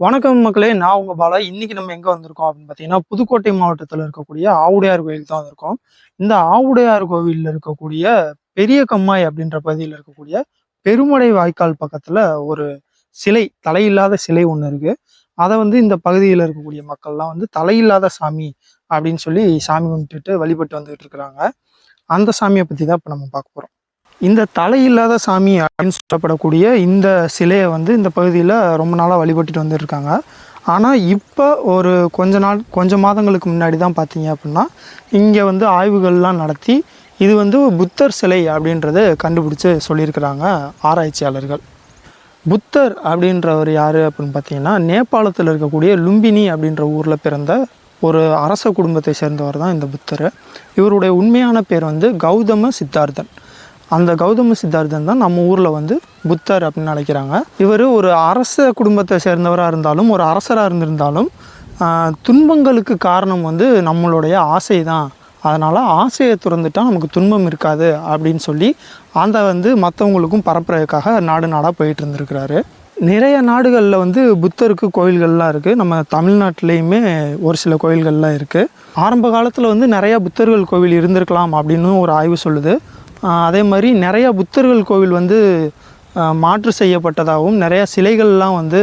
வணக்கம் மக்களே நான் உங்க பாலா. இன்னைக்கு நம்ம எங்க வந்திருக்கோம் அப்படின்னு பார்த்தீங்கன்னா புதுக்கோட்டை மாவட்டத்தில் இருக்கக்கூடிய ஆவுடையார் கோயில் தான் வந்திருக்கோம். இந்த ஆவுடையார் கோவிலில் இருக்கக்கூடிய பெரிய கம்மாய் அப்படின்ற பகுதியில் இருக்கக்கூடிய பெருமடை வாய்க்கால் பக்கத்துல ஒரு சிலை தலையில்லாத சிலை ஒன்று இருக்கு. அதை வந்து இந்த பகுதியில் இருக்கக்கூடிய மக்கள்லாம் வந்து தலையில்லாத சாமி அப்படின்னு சொல்லி சாமி கும்பிட்டுட்டு வழிபட்டு வந்துகிட்டு இருக்கிறாங்க. அந்த சாமியை பற்றி தான் இப்போ நம்ம பார்க்க போகிறோம் இந்த தலையில்லாத சாமி அப்படின்னு சொல்லப்படக்கூடிய இந்த சிலையை வந்து இந்த பகுதியில் ரொம்ப நாளாக வழிபட்டுட்டு வந்துருக்காங்க. ஆனால் இப்போ ஒரு கொஞ்ச நாள் கொஞ்சம் மாதங்களுக்கு முன்னாடி தான் பார்த்தீங்க அப்படின்னா இங்கே வந்து ஆய்வுகள்லாம் நடத்தி இது வந்து புத்தர் சிலை அப்படின்றத கண்டுபிடிச்சு சொல்லியிருக்கிறாங்க ஆராய்ச்சியாளர்கள். புத்தர் அப்படின்றவர் யார் அப்படின்னு பார்த்தீங்கன்னா நேபாளத்தில் இருக்கக்கூடிய லும்பினி அப்படின்ற ஊரில் பிறந்த ஒரு அரச குடும்பத்தை சேர்ந்தவர் தான் இந்த புத்தர். இவருடைய உண்மையான பேர் வந்து கௌதம சித்தார்த்தன். அந்த கௌதம சித்தார்த்தன் தான் நம்ம ஊரில் வந்து புத்தர் அப்படின்னு அழைக்கிறாங்க. இவர் ஒரு அரச குடும்பத்தை சேர்ந்தவராக இருந்தாலும் ஒரு அரசராக இருந்திருந்தாலும் துன்பங்களுக்கு காரணம் வந்து நம்மளுடைய ஆசை தான் அதனால் ஆசையை துறந்துட்டால் நமக்கு துன்பம் இருக்காது அப்படின்னு சொல்லி அந்த வந்து மற்றவங்களுக்கும் பரப்புறதுக்காக நாடு நாடாக போயிட்டு இருந்திருக்கிறாரு. நிறைய நாடுகளில் வந்து புத்தருக்கு கோயில்கள்லாம் இருக்குது நம்ம தமிழ்நாட்டிலையுமே ஒரு சில கோயில்கள்லாம் இருக்குது ஆரம்ப காலத்தில் வந்து நிறையா புத்தர்கள் கோவில் இருந்திருக்கலாம் அப்படின்னு ஒரு ஆய்வு சொல்லுது. அதே மாதிரி நிறைய புத்தர்கள் கோவில் வந்து மாற்று செய்யப்பட்டதாகவும் நிறையா சிலைகள்லாம் வந்து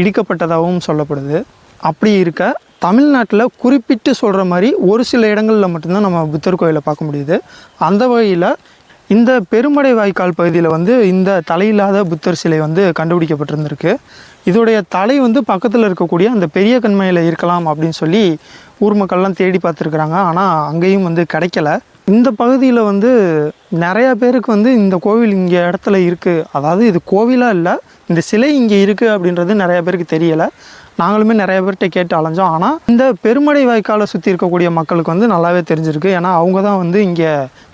இடிக்கப்பட்டதாகவும் சொல்லப்படுது. அப்படி இருக்க தமிழ்நாட்டில் குறிப்பிட்டு சொல்கிற மாதிரி ஒரு சில இடங்களில் மட்டும்தான் நம்ம புத்தர் கோயிலை பார்க்க முடியுது. அந்த வகையில் இந்த பெருமடை வாய்க்கால் பகுதியில் வந்து இந்த தலையில்லாத புத்தர் சிலை வந்து கண்டுபிடிக்கப்பட்டிருந்திருக்கு. இதோடைய தலை வந்து பக்கத்தில் இருக்கக்கூடிய அந்த பெரிய கண்மையில் இருக்கலாம் அப்படின்னு சொல்லி ஊர் மக்கள்லாம் தேடி பார்த்துருக்குறாங்க. ஆனால் அங்கேயும் வந்து கிடைக்கல. இந்த பகுதியில் வந்து நிறையா பேருக்கு வந்து இந்த கோவில் இங்கே இடத்துல இருக்குது அதாவது இது கோவிலாக இல்லை இந்த சிலை இங்கே இருக்குது அப்படின்றது நிறைய பேருக்கு தெரியலை. நாங்களுமே நிறைய பேர்கிட்ட கேட்டு அலைஞ்சோம். ஆனால் இந்த பெருமடை வாய்க்காலை சுற்றி இருக்கக்கூடிய மக்களுக்கு வந்து நல்லாவே தெரிஞ்சிருக்கு. ஏன்னா அவங்க தான் வந்து இங்கே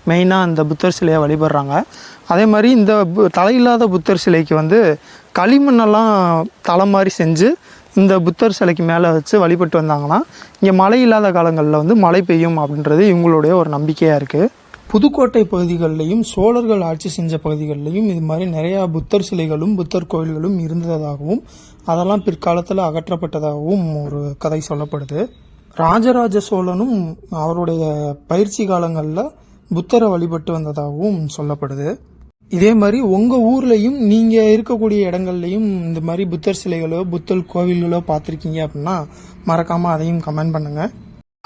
மெயினாக இந்த புத்தர் சிலையை வழிபடுறாங்க. அதே மாதிரி இந்த பு- தலையில்லாத புத்தர் சிலைக்கு வந்து களிமண்ணெல்லாம் தலை மாதிரி செஞ்சு இந்த புத்தர் சிலைக்கு மேலே வச்சு வழிபட்டு வந்தாங்கன்னா இங்கே மழை இல்லாத காலங்களில் வந்து மழை பெய்யும் அப்படின்றது இவங்களுடைய ஒரு நம்பிக்கையாக இருக்குது புதுக்கோட்டை பகுதிகளிலையும் சோழர்கள் ஆட்சி செஞ்ச பகுதிகளிலையும் இது மாதிரி நிறையா புத்தர் சிலைகளும் புத்தர் கோயில்களும் இருந்ததாகவும் அதெல்லாம் பிற்காலத்தில் அகற்றப்பட்டதாகவும் ஒரு கதை சொல்லப்படுது. ராஜராஜ சோழனும் அவருடைய பயிற்சி காலங்களில் புத்தரை வழிபட்டு வந்ததாகவும் சொல்லப்படுது. இதே மாதிரி உங்கள் ஊர்லேயும் நீங்கள் இருக்கக்கூடிய இடங்கள்லையும் இந்த மாதிரி புத்தர் சிலைகளோ புத்தர் கோவில்களோ பார்த்துருக்கீங்க அப்படின்னா மறக்காமல் அதையும் கமெண்ட் பண்ணுங்கள்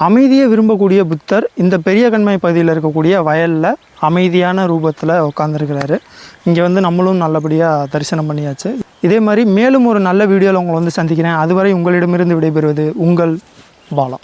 அமைதியை விரும்பக்கூடிய புத்தர் இந்த பெரிய கண்மை பகுதியில் இருக்கக்கூடிய வயலில் அமைதியான ரூபத்தில் உட்காந்துருக்கிறாரு இங்கே வந்து நம்மளும் நல்லபடியாக தரிசனம் பண்ணியாச்சு. இதே மாதிரி மேலும் ஒரு நல்ல வீடியோவில் உங்களை வந்து சந்திக்கிறேன். அதுவரை உங்களிடமிருந்து விடைபெறுவது உங்கள் பாலா.